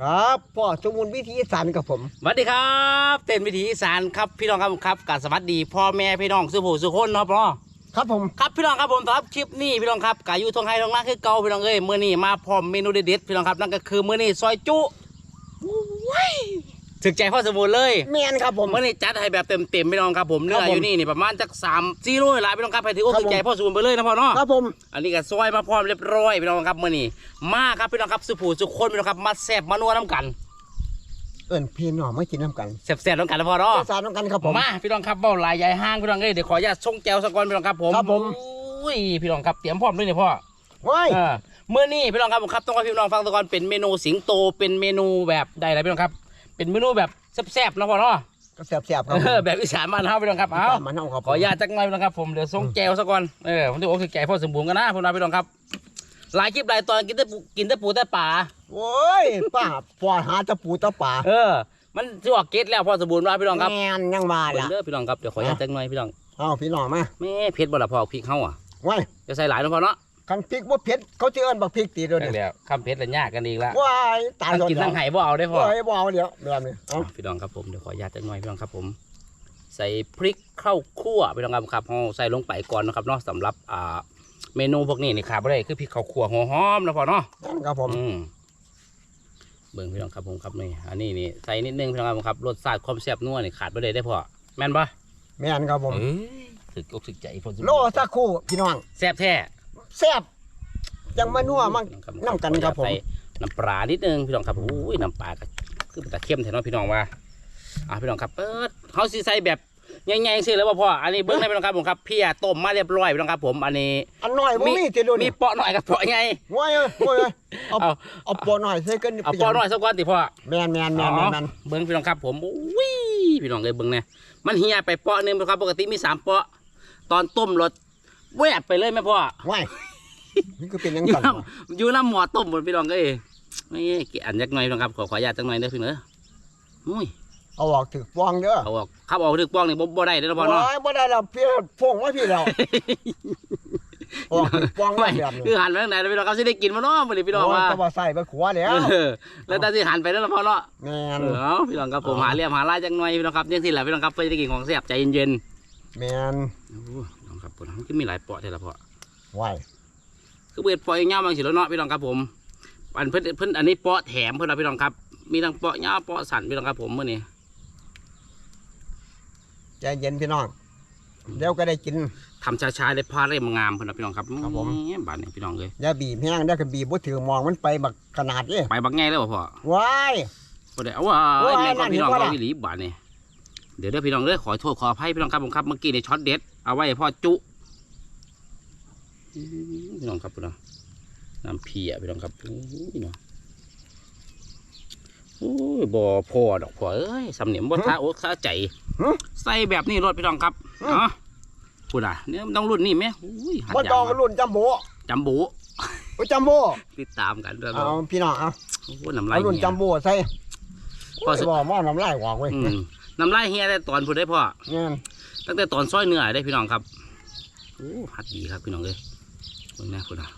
ครับพ่อสมุนวิธีอีสานกับผมสวัสดีครับ เต้นวิถีอีสานครับพี่น้องครับครับกับสวัสดีพ่อแม่พี่น้องสุภูสุคนเนาะพ่อครับผมครับพี่น้องครับผมสำหรับคลิปนี้พี่น้องครับกาอยู่ทงไฮทงนาคือเก่าพี่น้องเอ้ยมื้อนี้มาพร้อมเมนูเด็ดๆพี่น้องครับนั่นก็คือมื้อนี้ซอยจุ ถึกใจพ่อสมุนเลยแมนครับผมมื้อนี้จัดให้แบบเต็มๆพี่น้องครับผมเนื้อครับผมอยู่นี่นี่ประมาณจักสามสี่โลนี่ละพี่น้องครับให้ถืออกครับถึกใจผม พ่อสมุนไปเลยนะพ่อเนาะครับผม อันนี้ก็ซอยมาพร้อมเรียบร้อยพี่น้องครับมื้อนี้มาครับพี่น้องครับสุภูสุคนพี่น้องครับมาแซ่บมานัวน้ำกันเอิญพี่น้องมากินน้ำกันแซ่บๆน้ำกันนะพ่อเนาะอีสานน้ำกันครับผม มาพี่น้องครับเบ้าลายใหญ่ห้างพี่น้องเอ้ยเดี๋ยวขออนุญาตส่งแก้วสักก่อนพี่น้องครับผมครับผม อุ้ยพี่น้องครับเตรียมพร้อมด้วยเนี่ยพ่อว้ายเออเมื่อนี้พี่น้องครับผมครับต้องให้พี่น้องฟังตะกอนเป็นเมนูสิงโตเป็นเมนูแบบใดอะไรพี่น้องครับ เป็นเมนูแบบแซ่บๆนะพ่อเนาะก็แซ่บๆครับเออแบบอีสานบ้านเฮาพี่น้องครับเอามันเอาครับขออนุญาตจักหน่อยพี่น้องครับผมเดี๋ยวส่งแก้วสักก่อนเออผมจะโอ้คือแก้วพ่อสมบูรณ์กันนะพี่น้องพี่น้องครับหลายคลิปหลายตอนกินแต่ปูกินแต่ปูแต่ป่าโอ้ยป้าปอดหาตะปูตะป่าเออ มันจะออกเกตแล้วพ่อสมบูรณ์ว่าพี่น้องครับแมนยังมาเบิ่ล่ะงเด้อพี่น้องครับเดี๋ยวขออนุญาตจักหน่อยพี่น้องเอาพี่น้องมาแม่เผ็ดบ่ละพ่อพริกเฮาอะว้ายจะใส่หลายนะพ่อเนาะ คันพริกว่าเผ็ดเขาจะเอิ้นบักพริกตีด้วยนั่นเนี่ยแหละคำเพชรและยากกันอีกละว้ายตายทั้งก่อนกินทั้งไห้บ่เอาได้พอว้ายบ่เอาเดี๋ยวแบบนี้เอา พี่น้องครับผมเดี๋ยวขออนุญาตจังหน่อยพี่น้องครับผม ใส่พริกข้าวคั่วพี่น้องครับครับเราใส่ลงไปก่อนนะครับเนาะสำหรับอ่าเมนูพวกนี้นี่ขาดไม่ได้คือพริกข้าวคั่วหัวหอมนะพอเนาะนั่นครับผมอืมเบิ่งพี่น้องครับผมครับนี่อันนี้นี่ใส่นิดนึงพี่น้องครับผมครับรสชาติความแซ่บนัวนี่ขาดไม่ได้ได้พอแม่นปะแมนครับผมเอ้ยถึกอกถึกใจพอสุดโลสักครู่พี่น้องแซ่บแท้ แซ่บยังมานัวมั่งพี่องครับน้ำกันครับผมใส่น้ำปลานิดนึงพี่น้องครับอุ้ยน้ำปลาก็คือมันตะเข้มแท้เนาะพี่น้องว่าอ่าพี่น้องครับเปิดเฮาสิใส่แบบใหญ่ๆสิแล้วบ่พ่ออันนี้เบิ่งได้พี่น้องครับผมครับเพียต้มมาเรียบร้อยพี่น้องครับผมอันนี้อันน้อยบ่มีติดด้วยมีนี่เปาะหน่อยกับเปาะใหญ่ว้ายเอ้ยว้ายเอ้ยเอาเอาเอาปอหน่อยใส่กันเอาเปาะหน่อยสักก้อนติพ่อแมนแมนแมนแมนแมนเบิ้งพี่น้องครับผมอุ้ยพี่น้องเลยเบิ้งเนี่ยมันเฮียไปเปาะหนึงครับปกติมีสามเปาะตอนต้มรสแวบไปเลยไหมพ่อว้าย นี่ก็เป็นยังอยู่กันน้วะำอยู่น้ำหมอต้มหมดพี่น้องเอ้ยนี่เกี่อันยักหน่อยพี่น้องครับขอขออนุญาตจักหน่อยเด้อพี่เนอะอุ้ยเอาออกถึกฟองเด้อเอาออกขับออกถึกป้องนี่บ่บ่ได้เด้อนะพ่อเนาะว้ายบ่ได้แล้วพี่ฟงไว้พี่แล้วออกถึกฟองไว้ไม่แบบนี้คือหันไปทางไหนแล้วพี่น้องครับสิได้กินมาเนาะบ่ได้พี่น้องโอ้ยว่าก็บ่ใส่ไปขัวแล้วเออแล้วแต่สิหันไปแล้วนะพ่อเนาะแมเอนอเอาพี่น้องครับผมหาเรียมหาลายจังหน่อยพี่น้องครับยังสิแหละพี่น้องครับเพื่อจะได้กินของแซ่บใจเย็นแมนๆโอ้พี่น้องครับผมมันก็มีหลายเปาะใช่ละพ่อว้าย คือเบิดเปาะยาวบางสิแล้วเนาะพี่น้องครับผมอันเพิ่นเพิ่นอันนี้เปาะแถมเพิ่นนะพี่น้องครับ มีทั้งเปาะยาวเปาะสั้นพี่น้องครับผมมื้อนี้ใจเย็นพี่น้องเดี๋ยวก็ได้กินทำช้าๆได้พาเร่มงามเพิ่นนะพี่น้องครับครับผมแหบาดนี้พี่น้องเลยอย่าบีบแห้งเด้อก็บีบบ่ถือมองมันไปบักขนาดนี้ไปบักแง่แล้วบ่พ่อว้ายบ่ได้เอาว่าโอ้ยแม่ก็นั่นพี่น้องเห็นบ่เราล่ะอีหลีบาดนี้เดี๋ยวเด้อพี่น้องเด้อขอโทษขออภัยพี่น้องครับผมครับเมื่อกี้ในช็อตเด็ดเอาไว้ให้พ่อจุอื้อ พี่น้องครับพี่น้องน้ำเพียพี่น้องครับโอ้ยพี่น้องโอ้ยบ่พอดอกพ่อเอ้ยสำเนียงบ่ท้าอกท้าใจหึใส่แบบนี้รถพี่น้องครับอืมเนาะพูดอะเนี่ยมันต้องรุ่นนี้ไหมอุ้ยหัดบ่ยาต้องงมารุ่นจัมโบ้จำบูโอ้ยจัมโบ้ติดตามกันด้วยเอาพี่น้องเอาโอ้โหน้ำลายเอารุ่นเฮียจัมโบ้ใส่พอโอ้ยสิบ่มอน้ำลายออกเว้ยอืมน้ำลายเฮียได้ตอนพูดได้พ่อแม่นตั้งแต่ตอนซอยเนื้อได้พี่น้องครับโอ้หัดดีครับพี่น้องเลย เบิ่งหน้าพูดอะ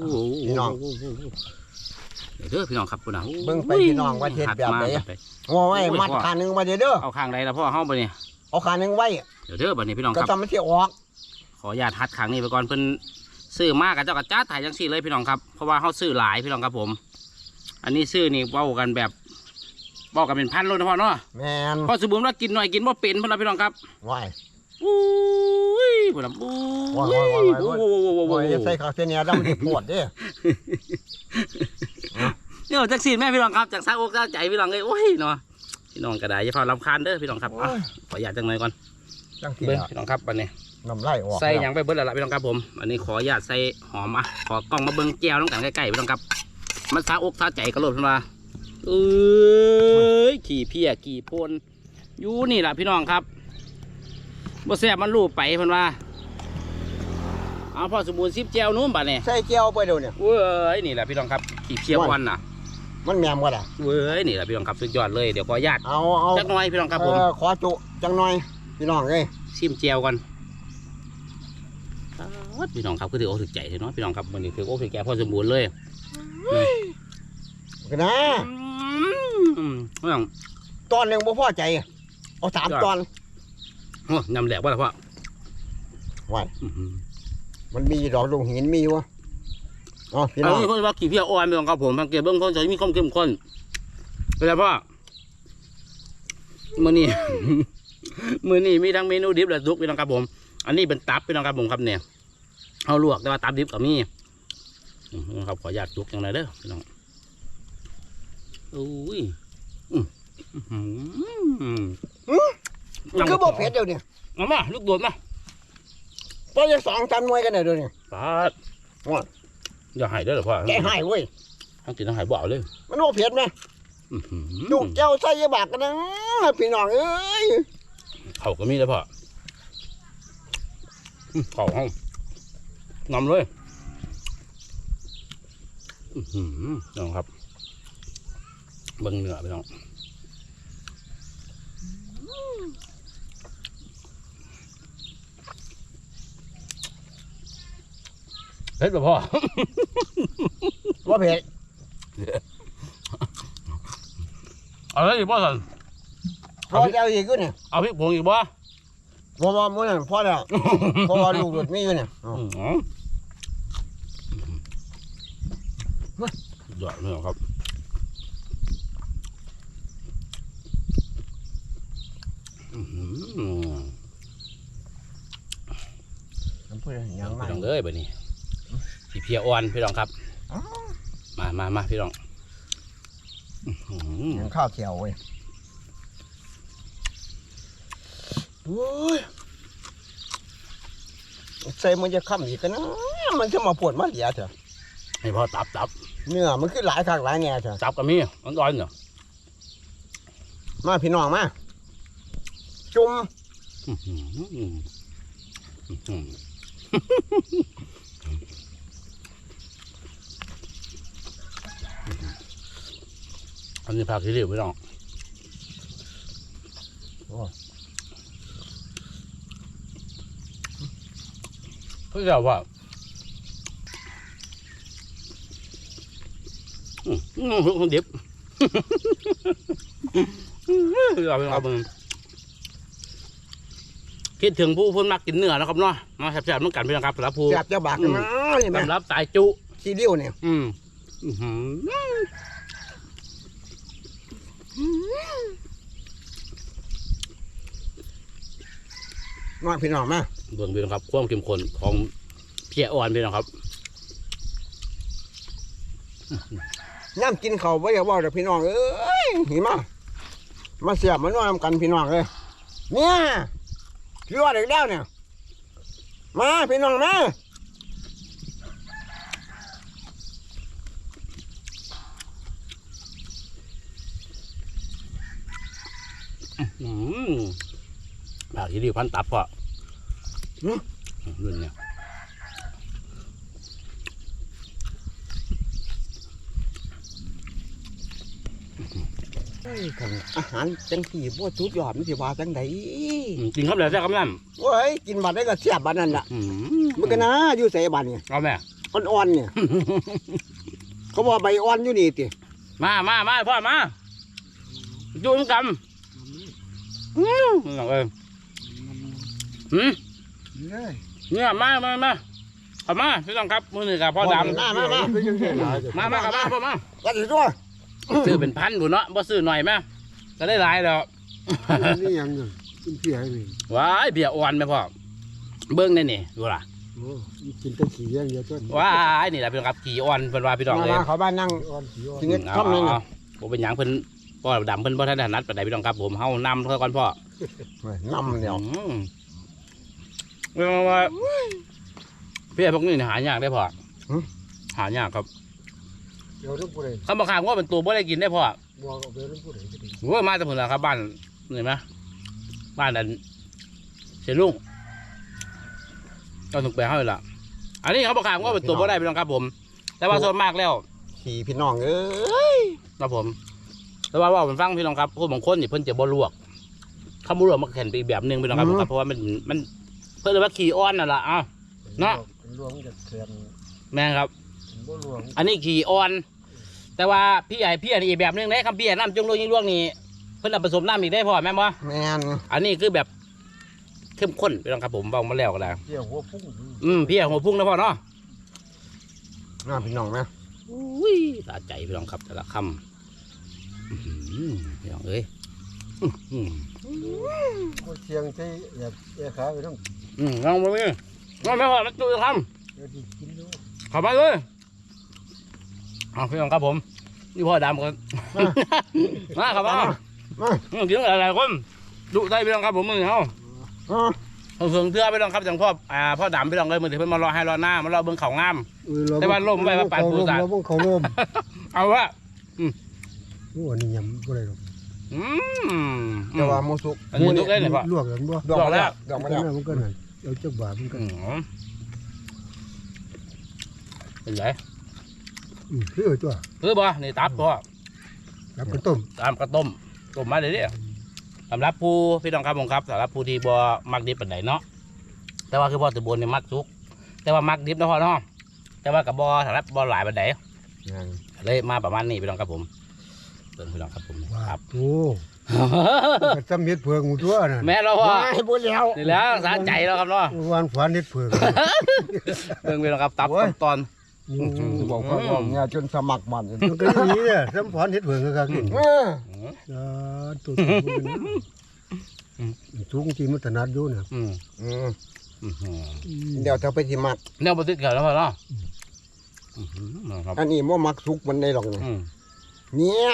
โอ้โหเดี๋ยวเด้อพี่น้องครับพูดอะโอ้เบิ่งไปพี่น้องว่าเฮ็ดแบบไหนหัดมาโอ้ยมัดขาหนึงมาเด้อเด้อเอาข้างใดละพ่อเฮาไปเนี่ยเอาขาหนึงไว้เดี๋ยวเด้อบัดนี้พี่น้องก็ครับ ทำมันสิออกขออนุญาตหัดขังนี่ไปก่อนเพิ่นซื้อมากกับเจ้ากระจ้าถ่ายจังสี่เลยพี่น้องครับเพราะว่าเขาซื้อหลายพี่น้องครับผม อันนี้ซื้อนี่เว้ากันแบบเว้ากันเป็นพันโลนะพ่อเนาะแม่นพอสมบูรณ์ว่ากินหน่อยกินว่าเป็นพ่อนะพี่น้องครับว้าย อุ้ยพ่อนะอุ้ว้ายยว้ายว้ายว้ายโอ้โหโอ้โหโอ้โหโอ้ยใส่ข้าวเสียเนี่ยดำที่ปวดเด้อเนี่ยจักสีแม่พี่น้องครับจากซาอกซาใจพี่น้องเลยโอ้ยเนาะพี่น้องกระดาษอย่าเฝ้าลำคาญเด้อพี่น้องครับอะขออนุญาตจังหน่อยก่อนจังสิเบิ้งล่ะพี่น้องครับวันนี้ น้ำลายออกใส่หแล้ยัวงไปเบิ้ลแล้วล่ะพี่น้องครับผม อันนี้ขออนุญาตใส่หอมอะขอกล้องมาเบิ้งแก้วน้องกันใกล้ๆพี่น้องครับมันซาอกซาใจกระโดดขึ้นมาเอ้ยขี่เพียขี่โพนอยู่นี่แหละพี่น้องครับ บ่แซ่บมันรูปไปเพิ่นว่าเอาพอสมบูรณ์ซิบแจวนู้นบัดเนี่ยใส่เจียวไปเดี๋ยวเนี่ย เว้ยนี่แหละพี่น้องครับขี่เพียควันน่ะมันแม่มบ่ล่ะเว้ยนี่แหละพี่น้องครับสุดยอดเลยเดี๋ยวขออนุญาตเอาเอาจักหน่อยพี่น้องครับผมเออขอจุจังหน่อยพี่น้องเอ้ยซิมแจวกันอ๊าดพี่น้องครับคือถือโอ้ถือใจเถอะเนาะพี่น้องครับวันนี้ถือโอ้ถือแก่พอสมบูรณ์เลยกันนะอืมอืมเรื่องตอนหนึ่งบ่พอใจ เอาสามจ้ะตอน โอ้ยำแหลกว่าล่ะพ่อไว้อื้อหือมันมีดอกลงหินมีวะอ๋อพี่อัน้นองนี้เพิ่นว่าขี้เพี้ยอ่อนพี่น้องครับผมสังเกตเบื้องต้นจะมีความเข้มข้นเป็นไรพ่อมื้อนี้ มื้อนี้มีทั้งเมนูดิบและสุกพี่น้องครับผม อันนี้เป็นตับพี่น้องครับผมครับเนี่ยเอาลวกแต่ว่าตับดิบก็มีอืมครับขออนุญาตสุกอย่างไรเด้อพี่น้องอุ้ยอืมอื้อหือ มันคือบ่เผ็ดเดี๋ยวนี้เอามาลูกโดดมาพอจะสองจานมวยกันเดี๋ยวนี้ปาดว่าอย่าใหายได้อเหรอพ่อแกให้เว้ยทั้งกินทั้งใหายบ่เอาเลย มันบ่เผ็ดไหมอื้อหือจุกเจ้าใส่ยาบากกันนะพี่น้องเอ้ยเขาก็มีแล้วพ่ออื้อเขาห้องนำเลยอื้อหือน้องครับเบิ้งเนื้อไปน้อง เฮ็ดบ่พ่อบ่เผ็ดเอาเลยอีกบ่สันพอจะเอาอีกก็เนี่ยเอาพริกผงอีกบ่บ่บ่มื้อนั้นพอแล้วเพราะว่าลูกหลุดมีอยู่เนี่ยอ๋ออื้อหือสุดยอดเลยครับ อื้อหือ น้ำเพื่อนยัง พี่ ไม่ น้อง เอ้ยแบบนี้พี่เพียอ่อนพี่น้องครับอ๋อมามามาพี่น้องอื้อหือยังข้าวเขียวเว้ยโอ้ยใส่มันจะค้ำอีกกันนะมันจะมาปวดมาเหลียเถอะให้พ่อตับตับเนื้อมันคือหลายครั้งหลายแง่เถอะตับก็มีมันอ่อนเนาะมาพี่น้องมาจุ่ม อื้อหืออื้อหืออันนี้ผักที่เรียกพี่น้องเพื่อว่าอืมอืมคนเด็บเราไปเอาเบิ่ง คิดถึงผู้เพิ่นมักกินเนื้อนะครับเนาะมาแซ่บๆเหมือนกันพี่น้องครับสำหรับผู้แสบจะบากกันนะนี่แม่สำหรับสายจุขี้ริ้วเนี่ยอืมอื้อหือมาพี่น้องมาเบิ่งพี่น้องครับความเข้มข้นของเพียอ่อนพี่น้องครับย่ำกินเขาวไว้อย่าบอกเดี๋ยวพี่น้องเอ้ยเห็นมามาเสียบมานวดกันพี่น้องเลยเนี่ย พี่ว่าเด็กแล้วเนี่ยมาพี่น้องมาอืมผักที่ดีพันตับพ่ออื้อรุ่นเนี่ย เฮ้ยคัน อาหารจังสีบ่สุดยอดมันสิว่าจังไดอืมกินครับแล้วแซ่บครับนั่นโอ้ยกินบัดได้ก็เสียบบัดนั่นล่ะอืมันก็นะอยู่ใส่บัดเนี่ยเอาแม่อ่อนๆเนี่ย เขาบอกใบอ่อนอยู่นี่ติมามามาพ่อมาจูนกันอืมน้องเอ้ยหืมเนี่ยมามามาเอามาพี่น้องครับมือหนึ่งกับพ่อดำมามามามามาครับมาพ่อมาก็สิตัว ซื้อเป็นพันบุเนาะบ่ซื้อหน่อยแม่ก็ได้หลายแล้วนี่ยังอยู่กินเพียให้นี่ว้ายเบียร์อ่อนไหมพ่อเบิ้งได้นี่ดูล่ะโอ้กินแตะขี้อย่างเดียวต้นว้ายนี่แหละพี่น้องครับขี่อ่อนเพิ่นว่าพี่น้องมาเลยมาเขาบ้านนั่งอ่อนขี้อ่อนทีนี้เอาทำนั่นเอาน่ะบ่เป็นหยังเพิ่นพ่อดำเพิ่นบ่ทันถนัดปานใดพี่น้องครับผมเฮานำเท่าก่อนพ่อเฮ้ยน้ำเนี่ยอืมเรียกว่าเพี่พวกนี้นี่หายากได้พ่อหายากครับ เดี๋ยวต้องพูดเลยคำบอกข้างว่าเป็นตัวบ่ได้กินได้พ่อบัวกับเดี๋ยวต้องพูดเลยก็ดีโอ้ยมาแต่พุ่นล่ะครับบ้านเห็นไหมบ้านนั้นเสียลุงก็ถูกไปให้ล่ะอันนี้เขาบอกข้างว่าเป็นตัวบ่ได้พี่น้องครับผม แต่ว่าส่วนมากแล้วขี่พี่น้องเอ้ยครับผม แต่ว่าว่าผมฟังพี่น้องครับผู้บางคนนี่เพิ่นจะบ่ลวกคำบ่ลวกมันก็แข็งไปอีกแบบหนึงพี่น้องครับผมครับเพราะว่ามันมัน เพิ่นเรียกว่าขี้อ้อนนั่นล่ะอ้าวเนาะรวมกับเทียนแม่นครับ บ่รวมอันนี้ขี่อ่อนแแต่ว่าพี่ใหญ่พี่ใหญ่นี่อีกแบบหนึงนะคำพี่ใหญ่น้ำจุงลวงยิงลวงนี่เพิ่นเอาผสมน้ำอีกได้พอแม่นบ่แม่นอันนี้คือแบบเข้มข้นพี่น้องครับผมเบามาแล้วก็ได้เที่ยวหัวพุ่งอืมพี่ใหญ่หัวพุ่งนะพ่อเนาะน่าพี่น้องนะอุ้ยสะใจพี่น้องครับแต่ละคำอื้อหือพี่น้องเอ้ยอื้อหือก็เชียงใช้แบบแอขาไปต้องอืมลองมาเลยลองไม่พอแล้วจุจะทเดี๋ยวที่กินดูำเข้าไปเลย เอาพี่น้องครับผมนี่พ่อดำกันมาครับมามาอืมกินอะไรคนดุได้พี่น้องครับผมมือเขาอ่าเอาเสืองเทือพี่น้องครับจังพ่ออ่าพ่อดำพี่น้องเลยมือถือเพิ่นมารอให้รอหน้ามารอเบิ่งเขางามแต่ว่าล่มไปว่าปานผู้สานเราบ่เขาล่มเอาวะโอ้อันนี้ยำบ่ได้หรอกอืมแต่ว่าหมูสุกอันนี้ลุกได้เลยพ่อลวกกันบ่ดอกมาแล้วดดออกกมามาแล้แล้ววมันก็นั่นเอาจักบาทมันก็อืมเป็นไร อืมคือตัวคือบ่นี่ตับพ่อแล้วก็ต้มตามกระต้มต้มมาเดี๋ยวนี้สำหรับผู้พี่น้องครับผมครับสำหรับผู้ที่บ่มักดิบปานใดเนาะแต่ว่าคือพ่อตะบนเนี่ยมักสุก แต่ว่ามักดิบเนาะพ่อเนาะแต่ว่ากับบ่สำหรับบ่หลายปานใดแม่นเลยมาประมาณนี้พี่น้องครับผมเบิ่งพี่น้องครับผมว่าครับโอ้ก็จำเฮ็ดเผือกหมูตัวนั่นแม่เราพ่อไม่พูดแล้วนี่แหล้วสาใจแล้วครับเนาะวานฝันเฮ็ดเผือกเบิ่งพี่น้องครับตับตอนอืม บอกเขาว่าเนี่ยจนสมัครมันมันก็อย่างนี้เนี่ยซ้ำฝันเฮ็ดเผือกก็คือเอออ่าตัวตัวมันนะสูงที่มันถนัดอยู่เนี่ยอืมอืมอืมอืมเดี๋ยวจะไปที่มักแนวบันทึกเกิดแล้วพ่อเนาะอืมนะครับอันนี้ว่ามักสุกมันได้หรอกเนี่ยอืมเนี่ย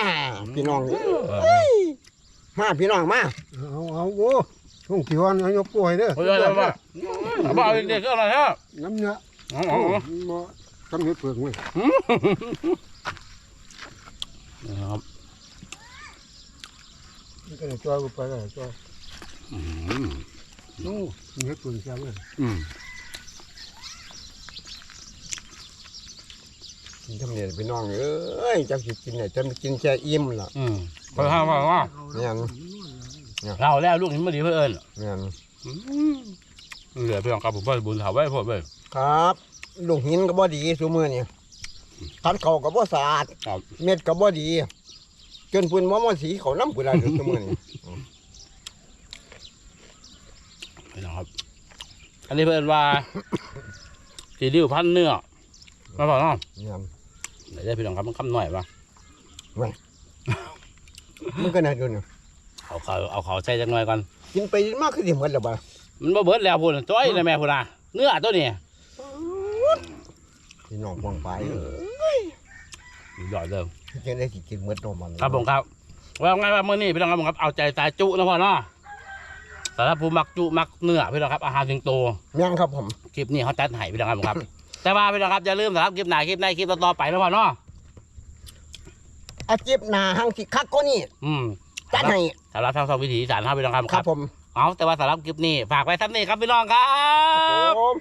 พี่น้องเออเอ้ยมาพี่น้องมาเอาเอาโอ้ช่วงที่วันเอายกป่วยเด้อโอ้ยเอามาเอามาเอาเด็กๆก็เอาหน่อยฮะน้ำเนื้อ เอาเอาเอาบ่ทำเฮ็ดเผือกเว้ยนะครับมันก็เลยจ้อยกูไปแล้วจ้อยอืมโอ้เฮ็ดเผือกแซ่บเลยอืมทำเนี่ยพี่น้องเอ้ยจักสิกินเนี่ยจะกินแค่อิ่มล่ะอืมพอห้าพอห้าเนี่ยเราแล้วลูกนี้ไม่ดีเพื่อนเนี่ยอืมเหลือพี่น้องครับผมพ่อบุญถาวไว้พ่อเว้ยครับ ลูกหินก็บ่ดีซุมือนี่คันเขาก็บ่สะอาดครับเม็ดก็บ่ดี จนพุ่นว่ามันสีเขาน้ำพุ่นละอยู่ซุมือนี่พี่น้องครับ อันนี้เพื่อนว่า สีริ้วพันเนื้อมาบอกเนาะเนี่ยเดี๋ยวได้พี่น้องครับมันคำหน่อยปะมันก็น่าดูเนี่ยเอาเขาเอาเขาใส่จังหน่อยก่อน กินไปมากคือสิหมดแล้วบ่มันบ่เบิดแล้วพุ่นจ้อยเลยแม่พุ่นนะเนื้อตัวนี้ พี่น้องฟังไปเออยอดเดิมจังได้สิกินหมดเนมมันครับผมครับว่าไงว่ามื้อนี้พี่น้องครับผมครับเอาใจสายจุนะพ่อเนาะสำหรับผู้มักจุมักเนื้อพี่น้องครับอาหารสิงโตแม่งครับผมคลิปนี้เขาจัดให้พี่น้องครับผมครับ แต่ว่าพี่น้องครับอย่าลืมนะครับคลิปหน้าคลิปในคลิปต่อๆไปนะพ่อเนาะอาชีพหนาหังสิคักก็นี่อืมจัดให้สำหรับทางสองวิถีอีสารครับพี่น้องครับครับผมเอาแต่ว่าสำหรับคลิปนี้ฝากไว้ท่านนี้ครับพี่น้องครับผม